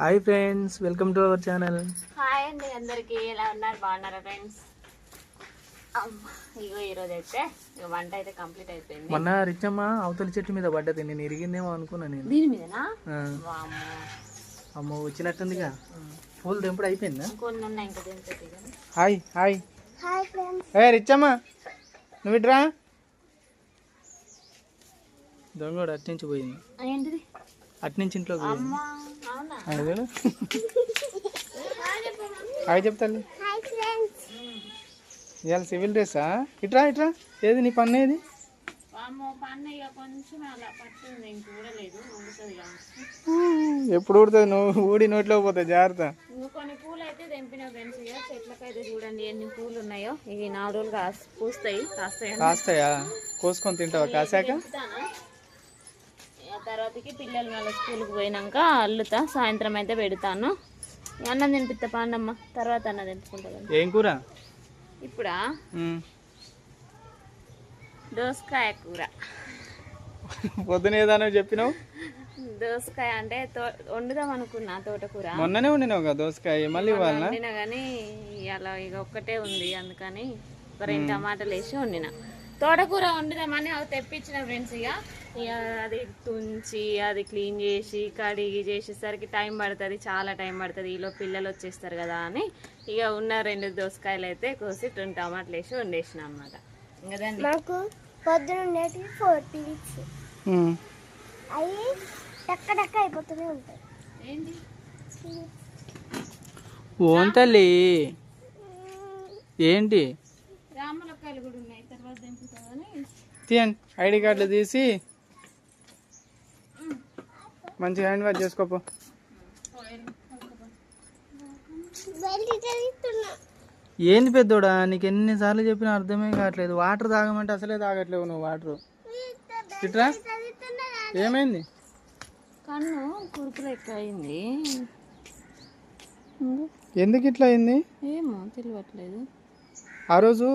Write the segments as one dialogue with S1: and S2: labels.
S1: Hi friends welcome to our channel
S2: hi అండి అందరికి ఎలా ఉన్నారు? బాగున్నారా ఫ్రెండ్స్ ఇగో ఈరోజు అయితే ఇక వంట అయితే కంప్లీట్ అయిపోయింది.
S1: మొన్న రిచ్చమ్మ అవతల చెట్టు మీద పడ్డది నేను ఇరిగిందేమో అనుకున్నా నేను.
S2: దీని మీదనా.
S1: అమ్మ వచ్చినట్టుందిగా. పూలు తెంపుడు అయిపోయిందా?
S2: కొన్ని ఉన్నాయి ఇంకా దీంతో
S1: హాయ్ హాయ్ ఏ రిచ్చమ్మ నువ్వు ఇట్రా? దొంగడు అట్నుంచి పోయింది.
S2: ఏంటిది?
S1: అట్నుంచి ఇంట్లోకి పోయింది. హాయ్ చెప్తాను ఇవాళ సివిల్ డ్రెస్సా? ఇట్రా ఇట్రా. ఏది నీ పన్ను ఏది. ఎప్పుడు ఊడుతుంది నువ్వు? ఊడి నోట్లో పోతాయి జాగ్రత్త.
S2: ఇంకా కొన్ని పూలు అయితే తెంపిన ఫ్రెండ్స్ ఇక చెట్లకైతే చూడండి ఎన్ని పూలు ఉన్నాయో ఇవి నాలుగు రోజులు పూస్తాయి కాస్తాయి
S1: కాస్తాయా? కోసుకొని తింటావా కాసాక?
S2: తర్వాతకి పిల్లలు మళ్ళీ స్కూల్కి పోయినాక అల్లుతా సాయంత్రం అయితే పెడతాను. అన్నం తినిపిస్తా పాండమ్మ తర్వాత అన్నం తింపుకుంటా
S1: ఏం కూర?
S2: ఇప్పుడా. దోసకాయ కూర.
S1: పొద్దున ఏదైనా చెప్పినావు?
S2: దోసకాయ అంటే వండుదాం అనుకున్నా తోటకూర.
S1: మొన్ననే ఉండినావు కదా దోసకాయ మళ్ళీ
S2: వండినా కానీ అలా ఇక ఒక్కటే ఉంది అందుకని ఒక రెండు టమాటాలు వేసి వండిన. తోటకూర వండుదామని అవి తెప్పించిన ఫ్రెండ్స్ ఇక. ఇక అది తుంచి అది క్లీన్ చేసి కడిగి చేసేసరికి టైం పడుతుంది చాలా టైం పడుతుంది. ఈలో పిల్లలు వచ్చేస్తారు కదా అని ఇక ఉన్న రెండు దోసకాయలు అయితే కోసి రెండు టమాటాలు వేసి వండేసిన అనమాట ఇంకా దాన్ని
S3: మాకు పొద్దున ఉండేటివి ఫోర్ పీరియడ్స్
S1: ఉమ్.
S3: అవి టక్క టక్క అయిపోతూనే ఉంటాయి.
S2: ఏంటి?
S1: ఓన్ తల్లి. ఏంటి?
S2: రామలక్కాయలు కూడా ఉన్నాయి. తర్వాత దింపుతామని
S1: తీయండి ఐడి కార్డులు తీసి మంచి హ్యాండ్ వాష్ చేసుకోపో. ఏంది పెద్దోడా నీకు ఎన్నిసార్లు చెప్పినా అర్థమే కావట్లేదు. వాటర్ తాగమంటే అసలే తాగట్లేవు నువ్వు వాటర్. ఇట్రా ఏమైంది?
S2: కన్ను కురుకులు ఎక్కువ అయింది
S1: ఎందుకు ఇట్లా అయింది?
S2: ఏమో తెలియట్లేదు.
S1: ఆ రోజు.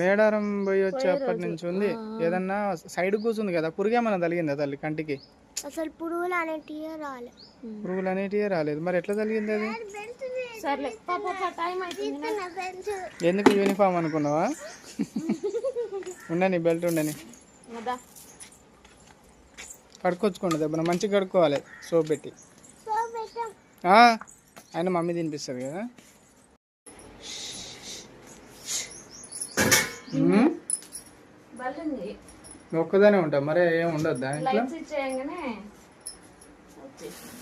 S1: మేడారం పోయి వచ్చేప్పటి నుంచి ఉంది. ఏదన్నా సైడ్ కూర్చుంది కదా పురుగేమన్నా తలిగిందా తల్లి కంటికి?
S3: అసలు పురుగులు అనేటివి రాలే.
S1: పురుగులు అనేటివే రాలేదు. మరి ఎట్లా తలిగింది అది? ఎందుకు యూనిఫామ్ అనుకున్నావా? ఉండని బెల్ట్ ఉండని కడుక్కొచ్చుకోండి దెబ్బన మంచిగా కడుక్కోవాలి. సోప్ పెట్టి.
S3: సో పెట్టాం.
S1: ఆ, ఆయన మమ్మీ తినిపిస్తుంది కదా ఉమ్,
S2: బల్లింది
S1: నువ్వు ఒక్కదానే ఉంటావు మరే ఏం
S2: ఇచ్చేయంగానే వచ్చేసింది.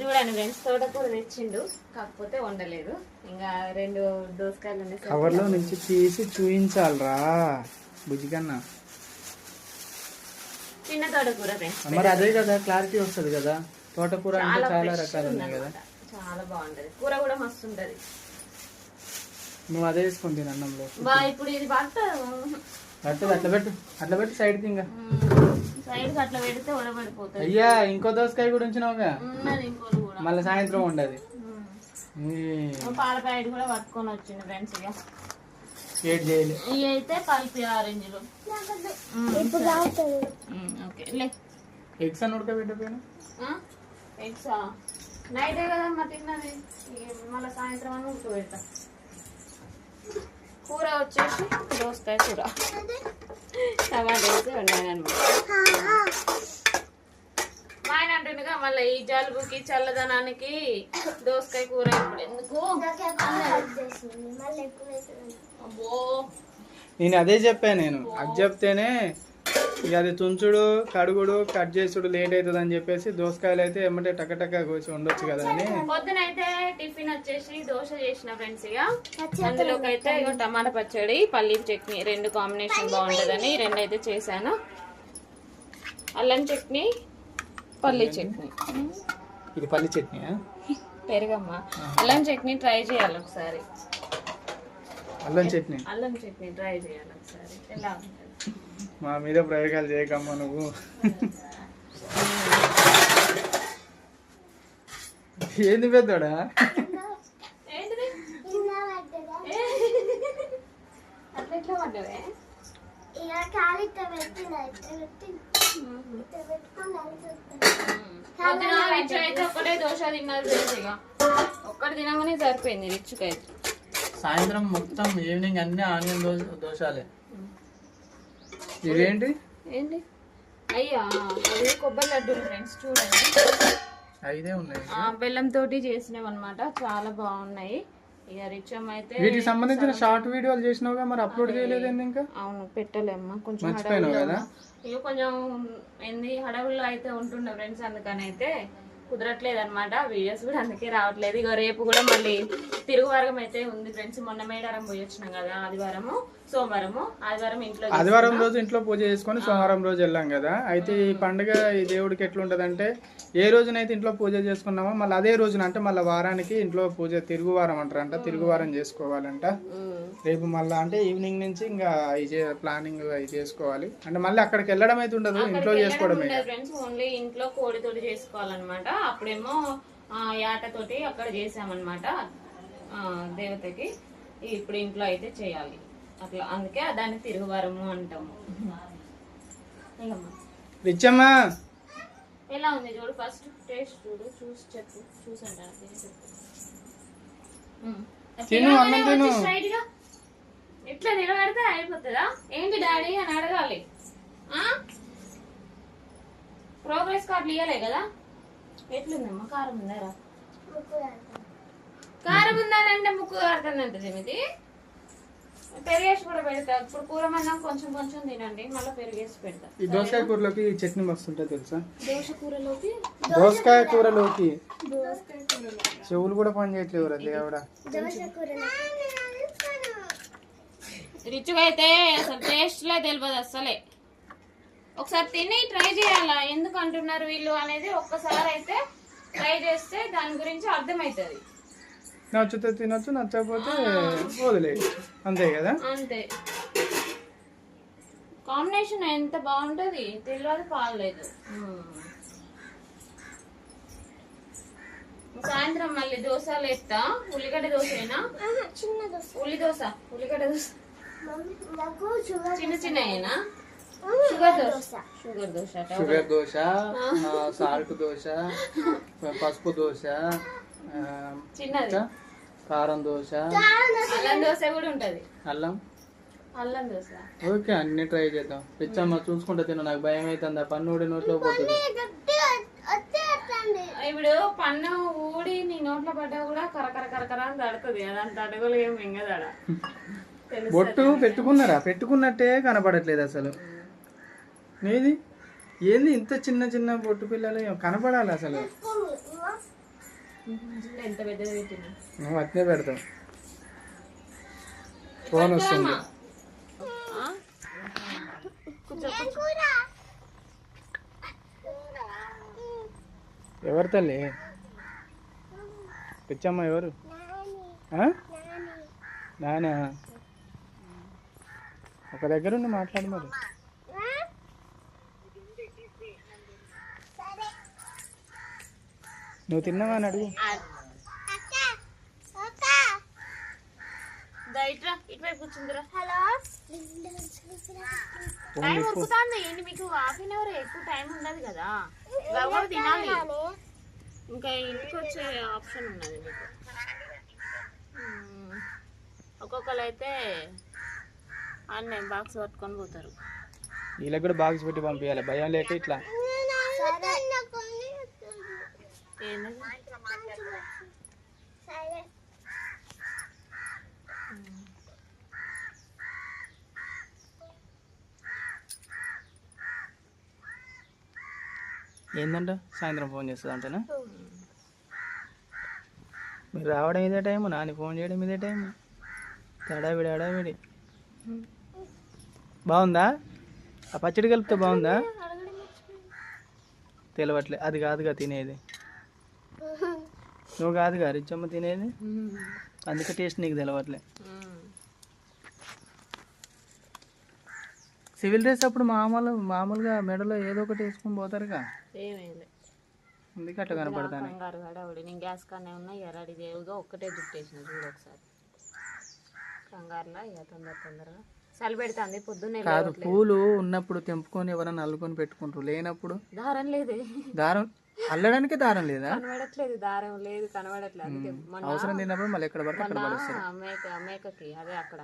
S2: చూడండి ఫ్రెండ్స్ తోటకూర తెచ్చిండు కాకపోతే వండలేదు. ఇంకా రెండు దోసకాయలు ఉన్నాయి
S1: కవర్లో నుంచి తీసి చూయించాలరా బుజ్జికన్నా
S2: చిన్న తోటకూర ఫ్రెండ్స్.
S1: మరి అదే కదా క్లారిటీ వస్తుంది కదా. తోటకూర అంటే చాలా రకాలు ఉన్నాయి కదా.
S2: చాలా బాగుంటది. కూర కూడా మస్తు ఉంటది.
S1: నువ్వు అదే వేసుకొని తిను అన్నంలో
S2: బా ఇప్పుడు ఇది
S1: అట్లా అట్లా పెట్టు అట్లా పెట్టి సైడ్ తింగా
S2: సైడ్ అట్లా పెడితే ఉడబడిపోతుంది.
S1: అయ్యా ఇంకో దోసకాయ కూడా ఉంచినావుగా. మళ్ళీ సాయంత్రం ఉండదు.
S2: పాల ప్యాకెట్ కూడా పట్టుకొని వచ్చింది ఫ్రెండ్స్ ఇక
S1: ఏడ్
S2: ఇవి అయితే ఆరెంజ్లు. ఓకే లే.
S1: ఎగ్స్ అని ఉడకబెట్టపోయినా
S2: ఎగ్సా? నైటే కదమ్మా తిన్నది. ఇక మళ్ళీ సాయంత్రం అని ఉడకబెడతా. కూర వచ్చేసి దోసకాయ కూర. టమాటా వేసి వండాను అనమాట మా ఆయన అంటుండగా మళ్ళీ ఈ జలుబుకి చల్లదనానికి దోసకాయ కూర ఇప్పుడు ఎందుకు?
S1: నేను అదే చెప్పాను నేను. అది చెప్తేనే ఇక అది తుంచుడు కడుగుడు కట్ చేసుడు లేట్ అవుతుంది అని చెప్పేసి దోసకాయలు అయితే ఎమ్మటే టకటక కోసి ఉండొచ్చు కదా అని.
S2: పొద్దున అయితే టిఫిన్ వచ్చేసి దోశ చేసిన ఫ్రెండ్స్ ఇక. అందులోకి అయితే ఇగో టమాటా పచ్చడి పల్లీ చట్నీ రెండు కాంబినేషన్ బాగుంటుందని రెండు అయితే చేశాను. అల్లం చట్నీ పల్లీ చట్నీ.
S1: ఇది పల్లి చట్నీ
S2: పెరుగమ్మ. అల్లం చట్నీ ట్రై చేయాలి ఒకసారి.
S1: అల్లం చట్నీ.
S2: అల్లం చట్నీ ట్రై చేయాలి ఒకసారి. ఎలా ఉంటుంది?
S1: మా మీద ప్రయోగాలు చేయకమ్మా నువ్వు. ఏంది పెద్దోడా?
S2: రిచ్ ఒక్కటే దోశ ఒక్కటి తినగానే సరిపోయింది రిచ్కి అయితే.
S1: సాయంత్రం మొత్తం ఈవినింగ్ అన్ని ఆనియన్ దోశ దోశలే. ఇవేంటి
S2: ఏంటి? అయ్యా అవి కొబ్బరి లడ్డూలు ఫ్రెండ్స్ చూడండి.
S1: ఐదే ఉన్నాయి.
S2: ఆ, బెల్లం తోటి చేసినవి అనమాట చాలా బాగున్నాయి. ఇక రిచమ్ అయితే
S1: వీటికి సంబంధించిన షార్ట్ వీడియోలు చేసినావుగా మరి అప్లోడ్ చేయలేదు ఏంది ఇంకా?
S2: అవును పెట్టలేమ్మా కొంచెం
S1: మర్చిపోయినావు కదా?
S2: ఇక కొంచెం ఏంది హడవుల్లో అయితే ఉంటుండే ఫ్రెండ్స్ అందుకని అయితే కుదరట్లేదు అనమాట వీడియోస్ కూడా అందుకే రావట్లేదు. ఇక రేపు కూడా మళ్ళీ తిరుగువారం అయితే ఉంది ఫ్రెండ్స్. మొన్న మేడారం పోయి వచ్చినాం కదా ఆదివారము సోమవారము. ఆదివారం ఇంట్లో
S1: ఆదివారం రోజు ఇంట్లో పూజ చేసుకొని సోమవారం రోజు వెళ్ళాం కదా. అయితే ఈ పండుగ ఈ దేవుడికి ఎట్లుంటదంటే ఏ రోజునైతే ఇంట్లో పూజ చేసుకున్నామో మళ్ళీ అదే రోజున అంటే మళ్ళీ వారానికి ఇంట్లో పూజ తిరుగువారం అంటారంట. తిరుగువారం చేసుకోవాలంట. రేపు మళ్ళీ అంటే ఈవినింగ్ నుంచి ఇంకా ఇది ప్లానింగ్ అవి చేసుకోవాలి. అంటే మళ్ళీ అక్కడికి వెళ్ళడం అయితే ఉండదు. ఇంట్లో చేసుకోవడమే.
S2: ఫ్రెండ్స్. ఓన్లీ ఇంట్లో కోడితోటి చేసుకోవాలన్నమాట. అప్పుడేమో ఆ, యాటతోటి అక్కడ చేసామన్నమాట ఆ, దేవతకి. ఇప్పుడు ఇంట్లో అయితే చేయాలి. అట్లా అందుకే దాన్ని తిరుగువారము అంటాము.
S1: రిచ్చమ్మా
S2: ఎలా ఉంది చూడు ఫస్ట్ టేస్ట్ చూడు చూసి చెప్పు చూసి అంటాను తిని
S1: అన్నం
S2: ఇట్లా నిలబెడితే అయిపోతుందా? ఏంటి డాడీ అని అడగాలి. ప్రోగ్రెస్ కార్డులు ఇవ్వలే కదా? ఎట్లుందమ్మా కారం ఉందారా? కారం. ఉందానంటే ముక్కు కారుతుందంట ఇది పెరిగేసి కూడా పెడతా. ఇప్పుడు కూర మన్నా కొంచెం కొంచెం తినండి మళ్ళీ పెరిగేసి పెడతా.
S1: ఈ దోసకాయ కూరలోకి ఈ చట్నీ మస్తు ఉంటుంది తెలుసా?
S2: దోశ కూరలోకి?
S1: దోసకాయ కూరలోకి. చెవులు కూడా పని చేయట్లేవు రా దేవుడా.
S2: రిచ్గా అయితే అసలు టేస్ట్లే తెలియదు అసలే ఒకసారి తిని ట్రై చేయాలా? ఎందుకు అంటున్నారు వీళ్ళు అనేది ఒక్కసారి అయితే ట్రై చేస్తే దాని గురించి అర్థమవుతుంది
S1: నచ్చితే తినొచ్చు నచ్చకపోతే వదిలేదు అంతే కదా?
S2: అంతే. కాంబినేషన్ ఎంత బాగుంటది? తెలియదు పాలేదు సాయంత్రం మళ్ళీ దోశలు ఎత్తా? ఉల్లిగడ్డ దోశ
S3: చిన్న దోశ.
S2: ఉల్లి దోశ. ఉల్లిగడ్డ దోశ చిన్న చిన్నయేనా? షుగర్ దోశ షుగర్ దోశ అట.
S1: షుగర్ దోశ సాల్ట్ దోశ పసుపు దోశ
S2: చిన్నది.
S1: కారం దోశ.
S2: అల్లం దోశ కూడా ఉంటది.
S1: అల్లం?
S2: అల్లం దోశ.
S1: ఓకే అన్ని ట్రై చేద్దాం. పిచ్చమ్మ చూసుకుంటే తిన నాకు భయం అవుతుంది ఆ పన్ను ఊడి నోట్లో పోతుంది.
S2: ఇప్పుడు పన్ను ఊడి నీ నోట్లో పడ్డా కూడా కరకర కరకర అని తడుతుంది. అదంత అడుగులు ఏం మింగదాడ
S1: బొట్టు పెట్టుకున్నారా? పెట్టుకున్నట్టే కనపడట్లేదు అసలు. నీది? ఏంది ఇంత చిన్న చిన్న బొట్టు పిల్లలు కనపడాలి అసలు? నువ్వు అట్నే పెడతావు. ఫోన్ వస్తుంది. ఎవరు తల్లి? పిచ్చమ్మ ఎవరు?
S3: నాని
S1: ఆ?
S3: నాని.
S1: నానా? ఒక దగ్గర ఉండి మాట్లాడు మరి. నువ్వు తిన్నావా అని అడుగు.
S2: మీకు హాఫ్ అన్ అవర్ ఎక్కువ టైం ఉండదు కదా? తినాలి. ఇంకా ఇంటికి వచ్చే ఆప్షన్ ఉన్నది మీకు. ఒక్కొక్కరు అయితే అన్నీ బాక్స్ పట్టుకొని పోతారు.
S1: వీళ్ళకి కూడా బాక్స్ పెట్టి పంపించాలి భయం లేక ఇట్లా
S2: ఏంటది
S3: సరే
S1: ఏందంట? సాయంత్రం ఫోన్ చేస్తుంది అంటేనా మీరు రావడం ఇదే టైము నాని ఫోన్ చేయడం ఇదే టైము. హడావిడి హడావిడి. బాగుందా? ఆ పచ్చడి కలిపితే బాగుందా? తెలవట్లే అది కాదుగా తినేది. నువ్వు కాదుగా రిచ్చమ్మ తినేది? అందుకే టేస్ట్ నీకు తెలవట్లే. సివిల్ డ్రెస్ అప్పుడు మామూలు మామూలుగా మెడలో ఏదో ఒకటి వేసుకొని పోతారుగా?
S2: ఏమేలే
S1: అందుకే అట్లా కనపడతాను.
S2: కంగారు హడావుడి నేను గ్యాస్ కానే ఉన్నా ఇక రెడీ దేవుగా ఒక్కటే జుట్టేసిన చూడు ఒకసారి. కంగారులా ఇక తొందర తొందరగా. చలి పెడుతుంది పొద్దున్నే
S1: కాదు పూలు ఉన్నప్పుడు తెంపుకొని ఎవరైనా అల్లుకొని పెట్టుకుంటారు. లేనప్పుడు?
S2: దారం లేదే.
S1: దారం అల్లడానికి దారం లేదా?
S2: కనబడట్లేదు దారం లేదు కనబడట్లేదు. అందుకే మొన్న
S1: అవసరం తిన్నప్పుడు మళ్ళీ ఎక్కడ పడితే అక్కడ
S2: మొన్న
S1: పడేస్తారు.
S2: మేక మేకకి అదే అక్కడ.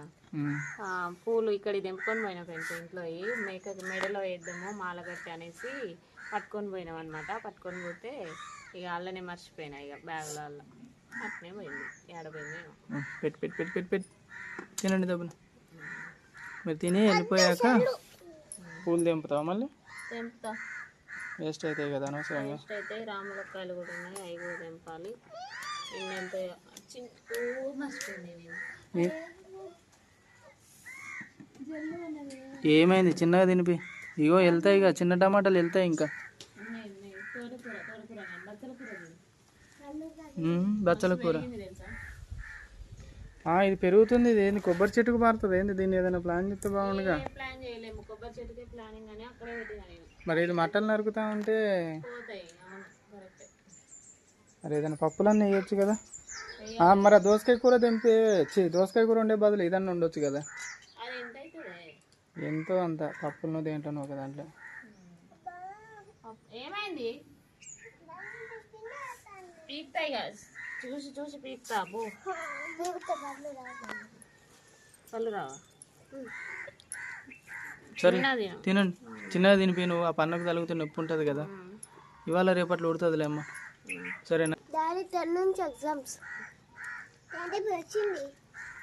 S2: ఆ, పూలు ఇక్కడ దింపుకొని పోయిన ఫ్రెండ్స్ ఇంట్లో ఈ మేకకి మెడలో వేద్దాము మాలగట్టి అనేసి పట్టుకొని పోయినాం అనమాట పట్టుకొని పోతే ఇక అల్లనే మర్చిపోయినా ఇక బ్యాగులో అల్ల. అట్నే పోయింది. ఏడపోయింది ఏమో.
S1: ఉమ్, పెట్టు పెట్టు పెట్టు పెట్టు పెట్టు తినండి దబ్బున. మీరు తిని వెళ్ళిపోయాక పూలు తెంపుతావా మళ్ళీ?
S2: తెంపుతా.
S1: వేస్ట్ అవుతాయి కదా అనవసరంగా.
S2: నెక్స్ట్ అయితే రాములక్కాయలు కూడా ఉన్నాయి. అవి కూడా తెంపాలి.
S1: ఏమైంది? చిన్నగా తినిపి. ఇగో వెళ్తాయి ఇక చిన్న టమాటాలు వెళ్తాయి ఇంకా.
S2: బచ్చల కూర ఇది.
S1: పెరుగుతుంది. ఇది ఏంది? కొబ్బరి చెట్టుకు మారుతుంది. ఏంది? దీన్ని ఏదైనా ప్లాన్ చేస్తే బాగుండుగా.
S2: ప్లాన్ చేయలేము. కొబ్బరి చెట్టుకే ప్లానింగ్ అని అక్కడే పెట్టినా నేను.
S1: మరి ఇది మట్టలు నరుకుతా ఉంటే
S2: పోతాయి అవును కరెక్ట్.
S1: మరి ఏదైనా పప్పులన్నీ వేయచ్చు కదా? ఆ, మరి ఆ దోసకాయ కూర తెంపి ఛీ, దోసకాయ కూర ఉండే బదులు ఇదన్నా ఉండొచ్చు కదా?
S2: అది ఎంత
S1: అంత పప్పులను దేంట్లోనో ఒక దాంట్లో.
S2: ఏమైంది? పీక్తాయి చూసి చూసి పీక్తా పళ్ళు రావా?
S1: సరే తినండి చిన్నగా తినిపి నువ్వు ఆ పన్నుకు తలుగుతూ నొప్పి ఉంటుంది కదా. ఇవాళ రేపట్లో ఉడుతుందిలే అమ్మ. సరేనా?
S3: ఎగ్జామ్స్.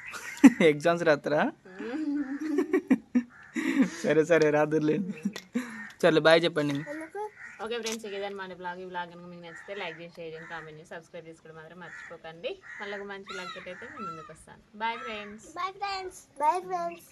S1: ఎగ్జామ్స్ రాత్రా? సరే సరే రాదుర్లే సర్లే బాయ్ చెప్పండి.
S2: ఓకే ఫ్రెండ్స్ ఇదేనా మన బ్లాగ్. ఈ బ్లాగ్ కనుక మీకు నచ్చితే లైక్ చేసి షేర్ చేయండి కామెంట్ చేసి సబ్స్క్రైబ్ చేసుకోవడం మాత్రం మర్చిపోకండి. మళ్ళీ ఒక మంచి బ్లాగ్ అయితే నేను ముందుకు వస్తాను. Bye friends.
S3: Bye friends. Bye friends.